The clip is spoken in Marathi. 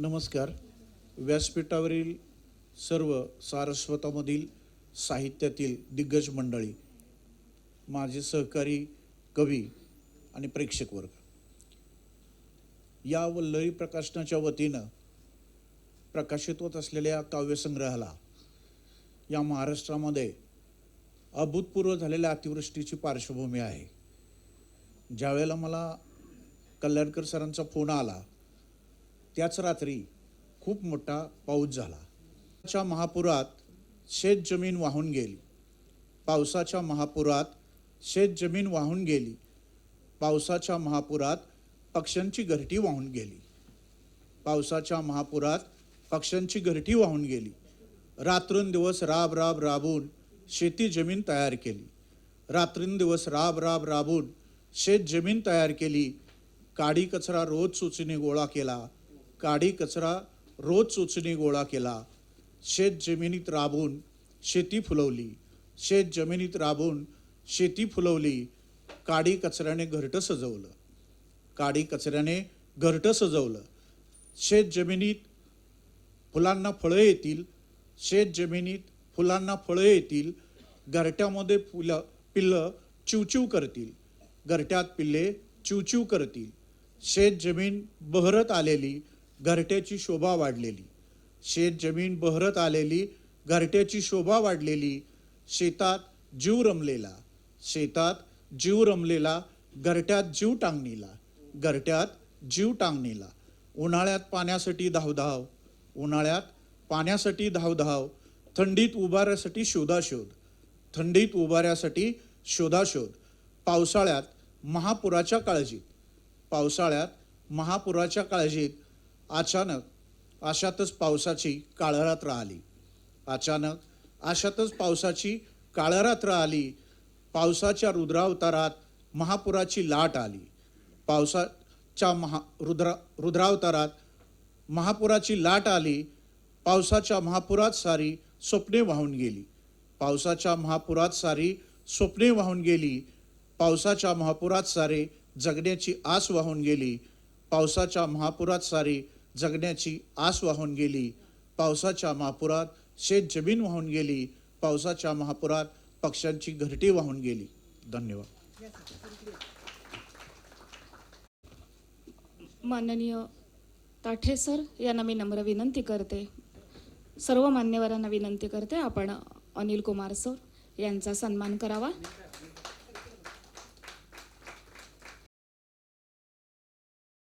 नमस्कार. व्यासपीठावरील सर्व सारस्वतामधील साहित्यातील दिग्गज मंडळी माझे सहकारी कवी आणि प्रेक्षक वर्ग. या वल्लरी प्रकाशनाच्या वतीनं प्रकाशित होत असलेल्या काव्यसंग्रहाला या महाराष्ट्रामध्ये अभूतपूर्व झालेल्या अतिवृष्टीची पार्श्वभूमी आहे. ज्यावेळेला मला कल्याणकर सरांचा फोन आला त्याच रात्री खूप मोठा पाऊस झाला. च्या महापुरात शेत जमीन वाहून गेली. पावसाच्या महापुरात शेत जमीन वाहून गेली. पावसाच्या महापुरात पक्ष्यांची घरटी वाहून गेली. पावसाच्या महापुरात पक्ष्यांची घरटी वाहून गेली. रात्रंदिवस राब राब राबून शेती जमीन तयार केली. रात्रंदिवस राब राब राबून शेत जमीन तयार केली. काडी कचरा रोज सुचीने गोळा केला. काडी कचरा रोज चोचणी गोळा केला. शेत जमिनीत राबून शेती फुलवली. शेत जमिनीत राबून शेती फुलवली. काडी कचऱ्याने घरटं सजवलं. काडी कचऱ्याने घरटं सजवलं. शेत जमिनीत फुलांना फळं येतील. शेत जमिनीत फुलांना फळं येतील. घरट्यामध्ये फुलं पिल्लं चिवचिव करतील. घरट्यात पिल्ले चिवचिव करतील. शेत जमीन बहरत आलेली. घरट्याची शोभा वाढलेली. शेत जमीन बहरत आलेली घरट्याची शोभा वाढलेली. शेतात जीव रमलेला. शेतात जीव रमलेला घरट्यात जीव टांगणीला. घरट्यात जीव टांगणीला. उन्हाळ्यात पाण्यासाठी धावधाव. उन्हाळ्यात पाण्यासाठी धावधाव. थंडीत उभाऱ्यासाठी शोधाशोध. थंडीत उभाऱ्यासाठी शोधाशोध. पावसाळ्यात महापुराच्या काळजीत. पावसाळ्यात महापुराच्या काळजीत अचानक अशातच पावसाची काळरात्र आली. अचानक अशातच पावसाची काळरात्र आली. पावसाच्या रुद्रावतारात महापुराची लाट आली. पावसाच्या महा रुद्रा रुद्रावतारात महापुराची लाट आली. पावसाच्या महापुरात सारी स्वप्ने वाहून गेली. पावसाच्या महापुरात सारी स्वप्ने वाहून गेली. पावसाच्या महापुरात सारे जगण्याची आस वाहून गेली. पावसाच्या महापुरात सारी जगण्याची आस वाहून गेली. पावसाच्या महापुरात शेत जमीन वाहून गेली. पावसाच्या महापुरात पक्ष्यांची घरटी वाहून गेली. धन्यवाद. माननीय ताठे सर यांना मी नम्र विनंती करते. सर्व मान्यवरांना विनंती करते आपण अनिल कुमार सर यांचा सन्मान करावा.